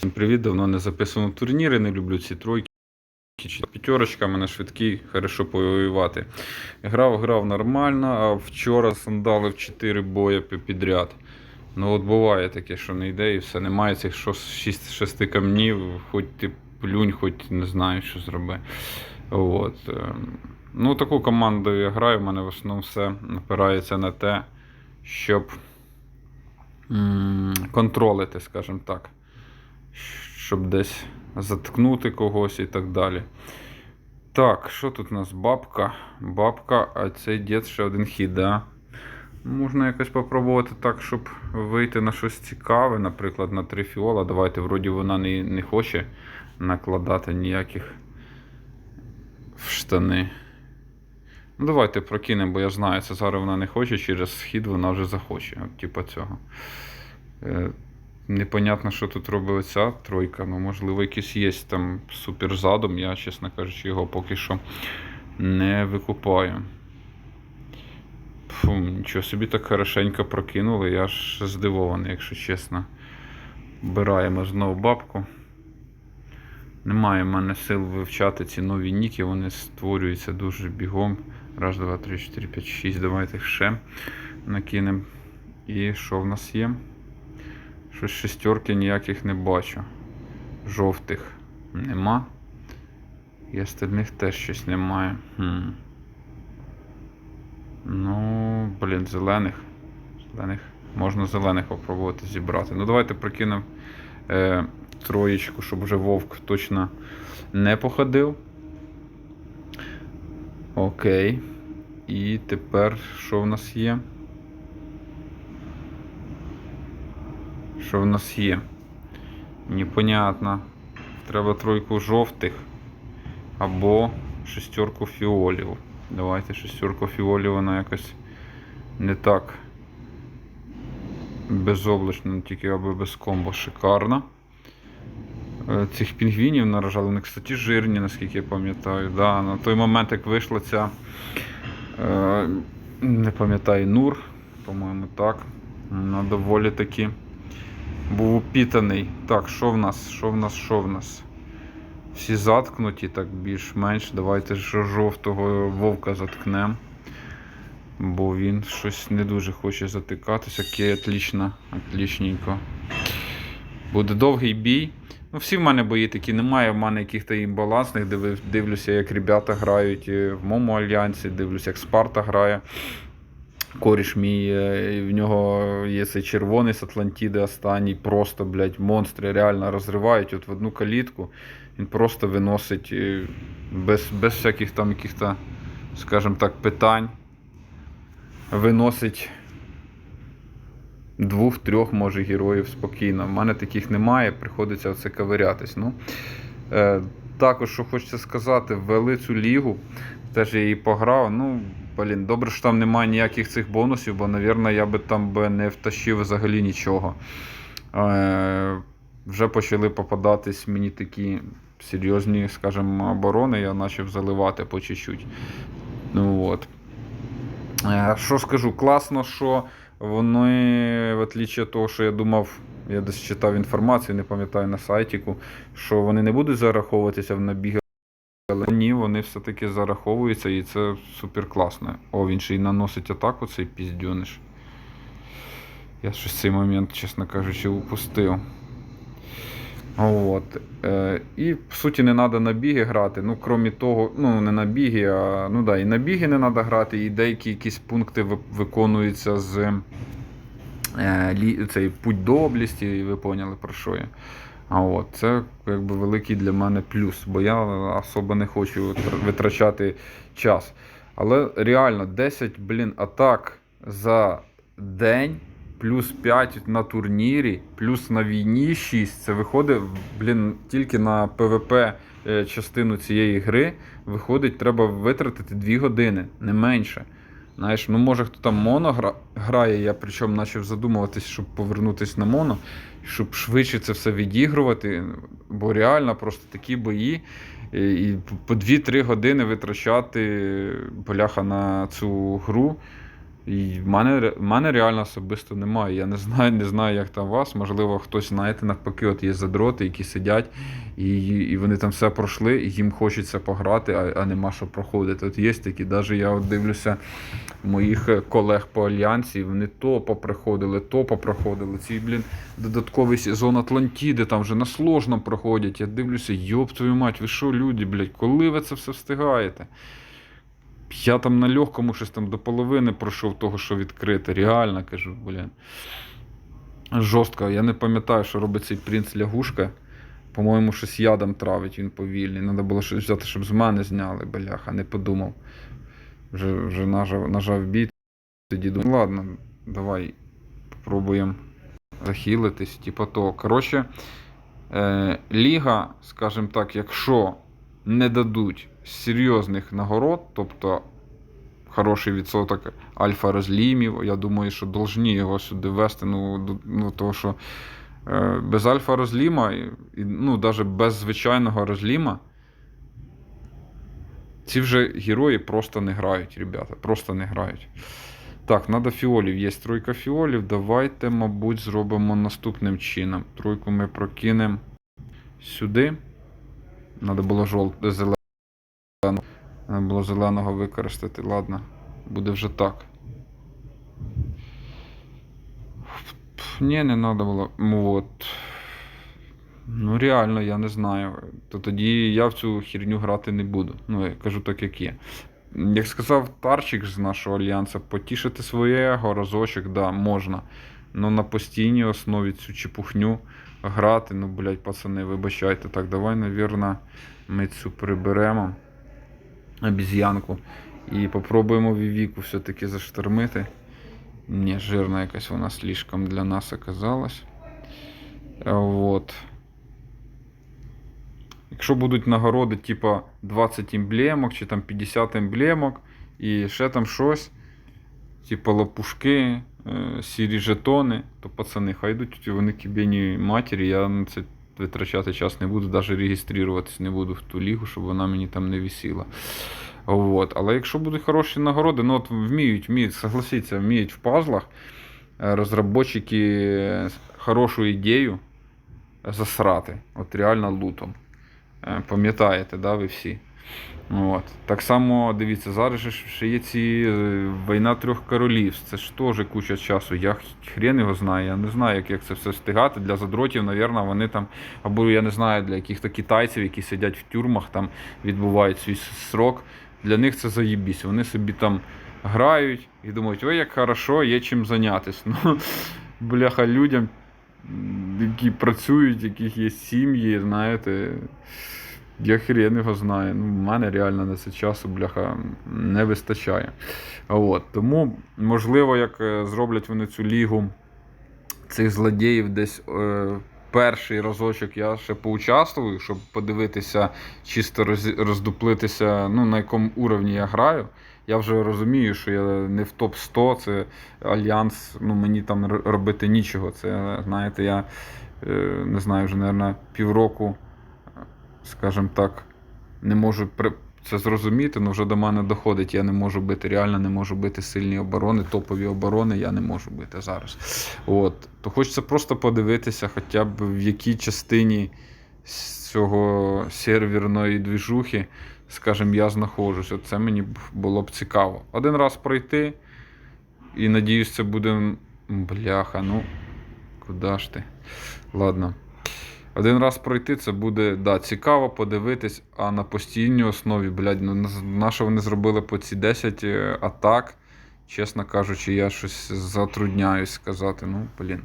Всім привіт, давно не записував турніри, не люблю ці тройки. чи П'ятерочка, мене швидкий, хорошо повоювати. Грав, грав нормально, а вчора сандалив 4 бої підряд. Ну от буває таке, що не йде і все. Немає цих 6, 6 камнів, хоч ти плюнь, хоч не знаю, що зроби. От. е, Ну, таку команду я граю, в мене в основному все опирається на те, щоб контролити, скажімо так щоб десь заткнути когось і так далі. Так, що тут у нас? Бабка. Бабка, а цей дід ще один хід, да? Можна якось попробувати так, щоб вийти на щось цікаве, наприклад, на три фіола. Давайте, вроді вона не, не хоче накладати ніяких в штани. Ну, давайте прокинемо, бо я знаю, це зараз вона не хоче, через схід вона вже захоче. От, типу цього. Непонятно, що тут робила ця тройка. Ну, можливо, якийсь є там супер задум. Я, чесно кажучи, його поки що не викупаю. Фу, нічого собі так хорошенько прокинули. Я ж здивований, якщо чесно. Вбираємо знову бабку. Немає в мене сил вивчати ці нові ніки, вони створюються дуже бігом. Раз, два, три, чотири, п'ять, шість. Давайте ще накинемо. І що в нас є? Щось шестерки ніяких не бачу. Жовтих нема. І остальних теж щось немає. Хм. Ну, блін, зелених. Зелених. Можна зелених попробувати зібрати. Ну, давайте прикинемо е, троєчку, щоб вже вовк точно не походив. Окей. І тепер що в нас є? Що в нас є? Непонятно. Треба тройку жовтих або шестерку фіолів. Давайте шестерку фіолів, вона якось не так безоблачно, тільки аби без комбо шикарно. Е, Цих пінгвінів наражали, вони, кстати, жирні, наскільки я пам'ятаю. Да, на той момент, як вийшла ця, е, не пам'ятаю, Нур, по-моєму, так. Вона доволі таки був упітаний. Так, що в нас? Що в нас? Що в нас? Всі заткнуті, так більш-менш. Давайте ж жовтого вовка заткнемо. Бо він щось не дуже хоче затикатися. Окей, отлично, отличненько. Буде довгий бій. Ну, всі в мене бої такі немає. В мене яких-то імбалансних. Дивлюся, як ребята грають е, в моєму альянсі, дивлюся, як Спарта грає. Коріш мій, е, в нього є цей червоний з Атлантіди останній, просто, блядь, монстри реально розривають от в одну калітку. Він просто виносить е, без, без всяких там яких-то, скажімо так, питань. Виносить двох-трьох, може, героїв спокійно. У мене таких немає, приходиться оце ковирятись. Ну, е, також, що хочеться сказати, ввели цю лігу. Теж я її пограв. Ну, блін, добре, що там немає ніяких цих бонусів, бо, мабуть, я би там би не втащив взагалі нічого. Е, вже почали попадатись мені такі серйозні, скажімо, оборони, я почав заливати по чуть-чуть. Ну от. Е, Що скажу, класно, що вони, в отличие від того, що я думав, я десь читав інформацію, не пам'ятаю на сайтіку, що вони не будуть зараховуватися в набіги. Але ні, вони все-таки зараховуються і це супер класно. О, він ще й наносить атаку, цей піздюниш. Я щось цей момент, чесно кажучи, упустив. От. Е, і в суті не треба на біги грати. Ну, крім того, ну не на біги, а ну да, і на біги не треба грати, і деякі якісь пункти виконуються з е, цей путь до області, і ви поняли про що я. А от це якби великий для мене плюс, бо я особо не хочу витрачати час. Але реально 10 блін, атак за день, плюс 5 на турнірі, плюс на війні 6. Це виходить, блін, тільки на ПВП е, частину цієї гри. Виходить, треба витратити 2 години, не менше. Знаєш, ну може хто там моно гра, грає, я причому почав задумуватись, щоб повернутися на моно, щоб швидше це все відігрувати. Бо реально просто такі бої. І по 2-3 години витрачати поляха на цю гру. І в мене, в мене реально особисто немає. Я не знаю, не знаю, як там вас. Можливо, хтось, знаєте, навпаки, от є задроти, які сидять, і, і вони там все пройшли, і їм хочеться пограти, а, а нема що проходити. От є такі, навіть я от дивлюся моїх е, колег по альянсі, вони то поприходили, то попроходили. Ці, блін, додатковий сезон Атлантіди там вже на сложно проходять. Я дивлюся, йоп твою мать, ви що, люди, блядь, коли ви це все встигаєте? Я там на легкому щось там до половини пройшов того, що відкрите. Реально кажу, блін. Жорстко. Я не пам'ятаю, що робить цей принц лягушка. По-моєму, щось ядом травить, він повільний. Треба було щось взяти, щоб з мене зняли, бляха, не подумав. Вже, вже нажав, нажав бій, тоді думаю, ладно, давай попробуємо захилитись, типа того. Коротше, е, ліга, скажімо так, якщо не дадуть серйозних нагород, тобто хороший відсоток альфа-розлімів, я думаю, що должні його сюди вести. Ну, ну того, що е, без альфа-розліма, і, і, ну, навіть без звичайного розліма, ці вже герої просто не грають, ребята. Просто не грають. Так, треба фіолів. Є тройка фіолів. Давайте, мабуть, зробимо наступним чином. Тройку ми прокинемо сюди. Треба було жовт... зеленого. Треба було зеленого використати. Ладно, буде вже так. Ні, не треба було. От. Ну, реально, я не знаю. То тоді я в цю херню грати не буду. Ну, я кажу так, як є. Як сказав Тарчик з нашого альянсу, потішити своє его разочок, да, можна. Ну на постійній основі цю чепухню грати, ну, блядь, пацани, вибачайте. Так, давай, навірно, ми цю приберемо обіз'янку. І попробуємо Вівіку все-таки заштормити. Ні, жирна якась вона слишком для нас оказалась. Вот. Якщо будуть нагороди, типа 20 емблемок чи там 50 емблемок, і ще там щось, типа лопушки, сірі жетони, то пацани, хай йдуть вони кібені матері, я на це витрачати час не буду, навіть реєструватись не буду в ту лігу, щоб вона мені там не висіла. От. Але якщо будуть хороші нагороди, ну от вміють, вміють, согласіться, вміють в пазлах е, розробники хорошу ідею засрати. От реально лутом. Е, Пам'ятаєте, да, ви всі? От. Так само, дивіться, зараз ще є ці е, війна трьох королівств. Це ж теж куча часу. Я хрен його знаю. Я не знаю, як, як це все встигати. Для задротів, навірно, вони там, або я не знаю, для яких-то китайців, які сидять в тюрмах, там відбувають свій срок. Для них це заєбісь. Вони собі там грають і думають, ой, як хорошо, є чим зайнятися. Ну, бляха, людям, які працюють, яких є сім'ї, знаєте. Я хрен його знаю. Ну, в мене реально на це часу, бляха, не вистачає. От. Тому, можливо, як е, зроблять вони цю лігу цих злодіїв десь е, перший разочок я ще поучаствую, щоб подивитися, чисто роз, роздуплитися, ну, на якому уровні я граю. Я вже розумію, що я не в топ-100, це альянс, ну мені там робити нічого. Це, знаєте, я е, не знаю, вже, мабуть, півроку, скажімо так, не можу це зрозуміти, але вже до мене доходить. Я не можу бити, реально не можу бити сильні оборони, топові оборони я не можу бити зараз. От. То хочеться просто подивитися, хоча б в якій частині цього серверної двіжухи, скажімо, я знаходжусь. От це мені було б цікаво. Один раз пройти, і надіюсь, це буде. Бляха, ну, куди ж ти? Ладно. Один раз пройти, це буде да, цікаво подивитись, а на постійній основі, блядь, ну на- що вони зробили по ці 10 е, атак. Чесно кажучи, я щось затрудняюсь сказати. Ну, блін.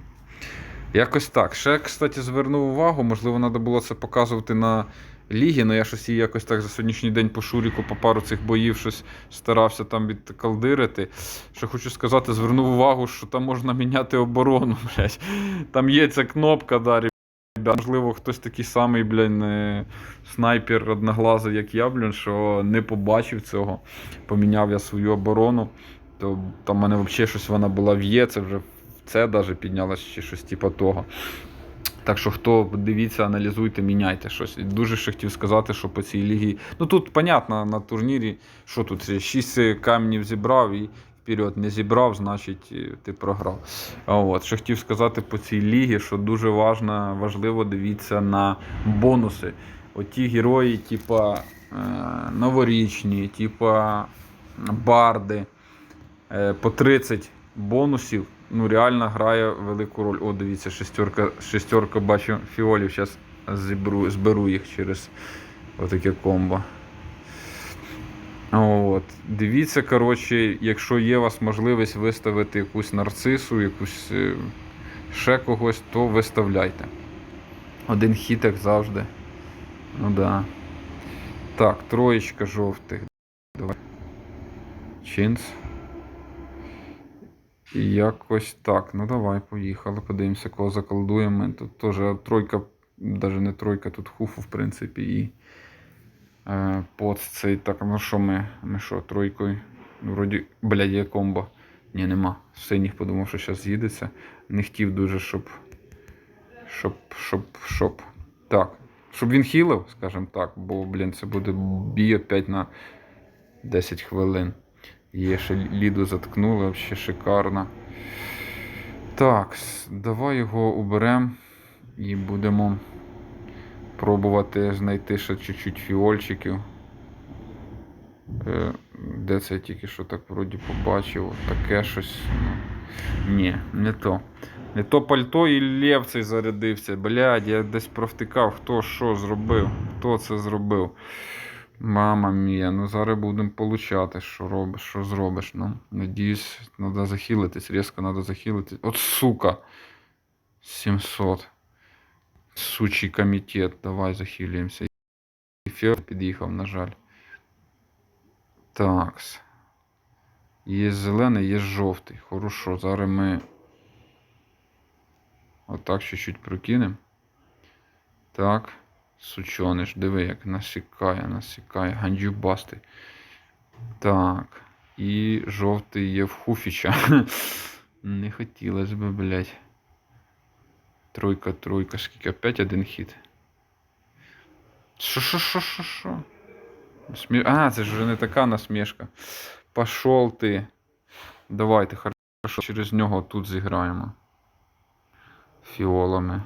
Якось так. Ще, кстати, звернув увагу, можливо, треба було це показувати на лігі, але я щось її якось так за сьогоднішній день по Шуріку, по пару цих боїв щось старався там відкалдирити. Що хочу сказати, звернув увагу, що там можна міняти оборону, блядь. Там є ця кнопка, да, ребят. Можливо, хтось такий самий, блядь, снайпер одноглазий, як я, блін, що не побачив цього. Поміняв я свою оборону. То там в мене взагалі щось вона була в Є, це вже в це навіть піднялось чи щось типу того. Так що, хто дивіться, аналізуйте, міняйте щось. Дуже ще хотів сказати, що по цій лігі. Ну тут, понятно, на турнірі, що тут 6 каменів зібрав і вперед не зібрав, значить е, ти програв. От, що хотів сказати по цій лігі, що дуже важно, важливо дивіться на бонуси. Оті герої, типа е, новорічні, типа барди, е, по 30 бонусів, ну реально грає велику роль. О, дивіться, шестерка, шестерка бачу фіолів. Зараз зберу, зберу їх через отаке комбо. От. Дивіться, коротше, якщо є у вас можливість виставити якусь нарцису, якусь е, ще когось, то виставляйте. Один хіт, як завжди. Ну да. Так, троєчка жовтих. Давай. Чинс. І якось так. Ну давай, поїхали. Подивимося, кого заколдуємо. Тут теж тройка, навіть не тройка, тут хуфу, в принципі, і поц цей. Так, ну що ми? Ми що, тройкою? Ну, Вроді, блядь, є комбо. Ні, нема. Синіх подумав, що зараз з'їдеться. Не хотів дуже, щоб. Щоб, щоб, щоб. Так. Щоб він хілив, скажімо так, бо, блін, це буде бій опять на 10 хвилин. Є ще ліду заткнули, взагалі шикарно. Так, давай його уберемо і будемо пробувати знайти ще чуть-чуть фіольчиків. Е, Де це я тільки що так вроді побачив? Таке щось. ну, Ні, не то. Не то пальто і лев цей зарядився. Блядь, я десь провтикав, хто що зробив, хто це зробив. Мама мія, ну зараз будемо получати, що робиш, що зробиш. Ну, надіюсь, треба захилитись, різко треба захилитись. От сука. 700. Сучий комітет, давай захилюємося. І Фер під'їхав, на жаль. Такс. Є зелений, є жовтий. Хорошо, зараз ми отак чуть-чуть прокинемо. Так. Сучониш, диви, як насікає, насікає, ганджубастий. Так. І жовтий є в Хуфіча. Не хотілося би, блядь. Тройка, тройка, скільки? Опять один хід. Що, що, що, що, що? Смі... А, це ж вже не така насмішка. Пошов ти. Давайте, хорошо, через нього тут зіграємо. Фіолами.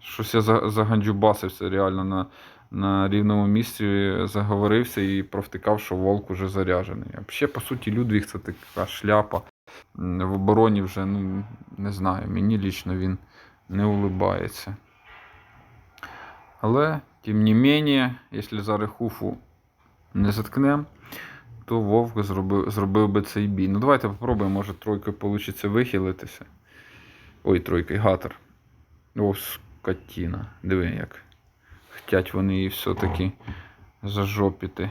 Щось я за- заганджубасився реально на, на рівному місці, заговорився і провтикав, що волк уже заряджений. А ще, по суті, Людвіг це така шляпа. В обороні вже, ну, не знаю, мені лічно він не улибається. Але, тим не менше, якщо зараз хуфу не заткнемо, то Вовк зробив, зробив би цей бій. Ну давайте попробуємо, може тройкою вийде вихилитися. Ой, тройкою гатор. О, скотіна. Диви, як. Хотять вони її все-таки зажопіти.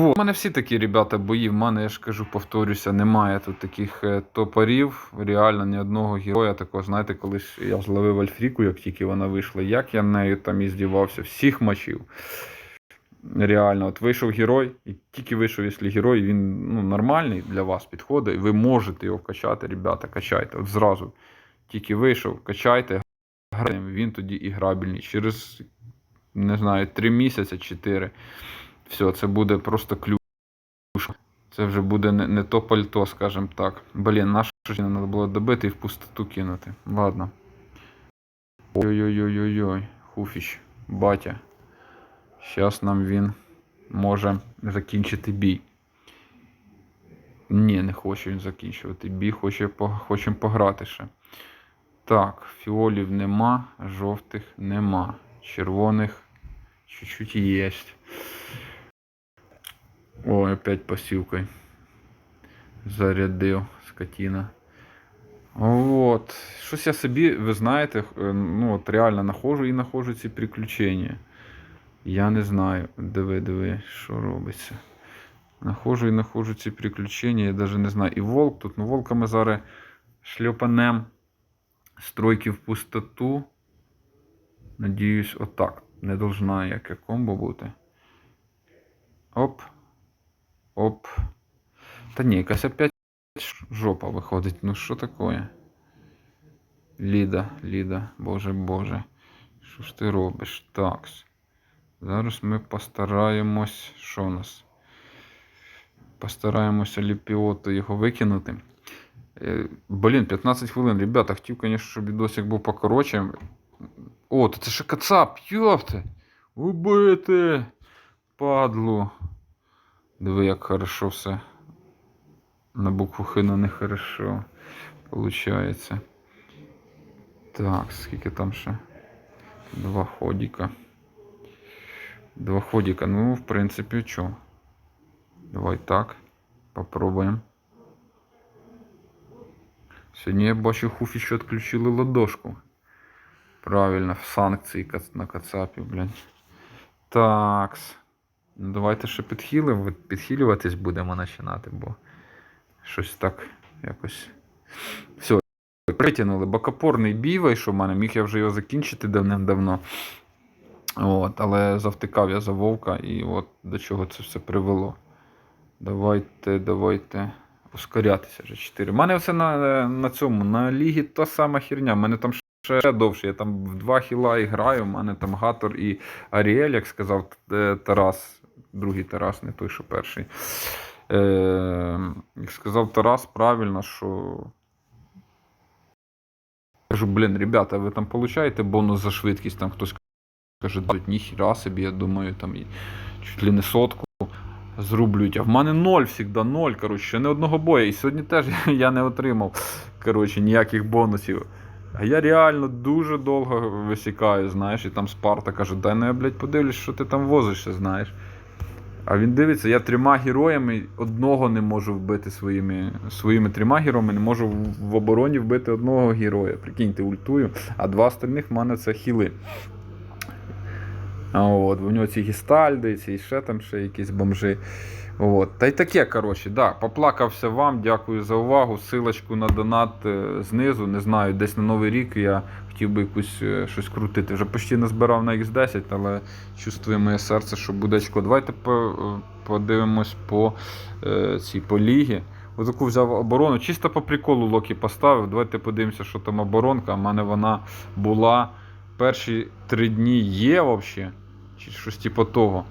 У мене всі такі ребята бої. В мене, я ж кажу, повторюся, немає тут таких е, топорів. Реально ні одного героя такого. Знаєте, колись я зловив Альфріку, як тільки вона вийшла. Як я нею там і здівався, всіх мочив. Реально, от вийшов герой, і тільки вийшов, якщо герой, він ну, нормальний для вас підходить, і ви можете його вкачати, ребята, качайте. От зразу. Тільки вийшов, качайте, граємо, він тоді і грабельний. Через, не знаю, 3 місяці, 4. Все, це буде просто ключ. Це вже буде не, не то пальто, скажімо так. Блін, нашу ж треба було добити і в пустоту кинути. Ладно. Ой-ой-ой-ой-ой. Хуфіч, батя. Зараз нам він може закінчити бій. Ні, не хоче він закінчувати бій, хоче, по- хочемо пограти ще. Так, фіолів нема, жовтих нема. Червоних чуть-чуть є. Ой, опять пасівкою. Зарядив скотина. Вот. Щось я собі, ви знаєте, е, ну от реально нахожу і нахожу ці приключення. Я не знаю. Диви, диви, що робиться. Нахожу і нахожу ці приключення, я навіть не знаю. І волк тут, ну волка ми зараз шльопанем стройки в пустоту. Надіюсь, отак. Не должна яке комбо бути. Оп. Оп. Та ні, якась опять жопа виходить. Ну що таке? Ліда, Ліда, боже боже. Що ж ти робиш? Так. Зараз ми постараємось. Що у нас? Постараємося ліпіоту його викинути. Е, Блін, 15 хвилин. Ребята, хотів, звісно, щоб відосик був покоротше. О, то це ще кацап, йопте! Убити! Падлу. Диви, як хорошо все. На букву Х на нехорошо. Получається. Так, скільки там ще? Два ходіка. Два ходіка. Ну, в принципі, що? Давай так. Попробуємо. Сьогодні я бачу, хуфі що відключили ладошку. Правильно, в санкції на кацапі, блін. Такс. Ну, давайте ще підхилимо, підхилюватись будемо починати, бо щось так якось. Все, притягнули. Бокопорний бій вийшов в мене, міг я вже його закінчити давним-давно. От, але завтикав я за вовка і от до чого це все привело. Давайте, давайте ускорятися вже 4. У мене все на, на цьому, на лігі та сама херня. У мене там ще довше. Я там в два хіла і граю. У мене там Гатор і Аріель, як сказав е, Тарас, другий Тарас, не той, що перший. Е, як сказав Тарас, правильно, що. Кажу, блін, ребята, ви там получаєте бонус за швидкість, там хтось каже, дадуть ніхіра собі, я думаю, там і чуть ли не сотку зрублюють. А в мене ноль завжди, ноль. Коротше, ще не одного боя. І сьогодні теж я не отримав коротше, ніяких бонусів. А я реально дуже довго висікаю, знаєш, і там Спарта каже, дай ну я, блядь, подивлюсь, що ти там возишся, знаєш. А він дивиться, я трьома героями одного не можу вбити своїми своїми трьома героями, не можу в, обороні вбити одного героя. Прикиньте, ультую, а два остальних в мене це хіли. От, в нього ці гістальди, ці ще там ще якісь бомжи. От. Та й таке, коротше, да, поплакався вам, дякую за увагу. Силочку на донат е, знизу. Не знаю, десь на Новий рік я хотів би якусь е, щось крутити. Вже почти назбирав на X10, але чувствує моє серце, що буде очко. Давайте е, подивимось по е, цій по лігі. Отаку взяв оборону. Чисто по приколу Локі поставив. Давайте подивимося, що там оборонка. У мене вона була перші три дні є взагалі. Чи щось типу того.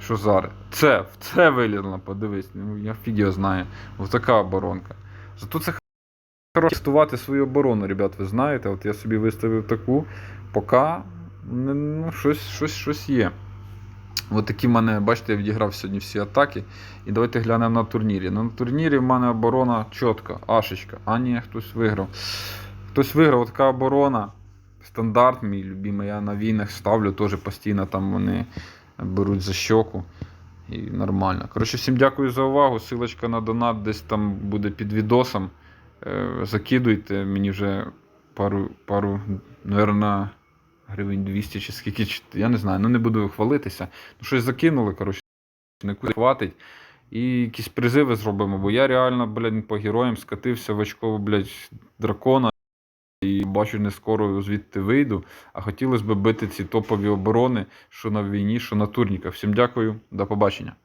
Що зараз? Це, це вилізла, подивись. Ну, я фіг його знаю. Ось така оборонка. Зато це тестувати свою оборону, ребят, ви знаєте. От я собі виставив таку, поки ну, щось, щось, щось є. От такі в мене, бачите, я відіграв сьогодні всі атаки. І давайте глянемо на турнірі. На турнірі в мене оборона чітка, ашечка. А ні, хтось виграв. Хтось виграв, така оборона. Стандарт, мій любимий, я на війнах ставлю, теж постійно там вони беруть за щоку. І нормально. Коротше, всім дякую за увагу. Силочка на донат десь там буде під відосом. Е, Закидуйте мені вже пару, пару, наверно, гривень 200 чи скільки. Я не знаю, ну не буду хвалитися. Ну, щось закинули, коротше, не хватить. І якісь призиви зробимо, бо я реально, блядь, по героям скатився в очко, блядь, дракона. І бачу, не скоро звідти вийду. А хотілося б бити ці топові оборони, що на війні, що на турніках. Всім дякую, до побачення.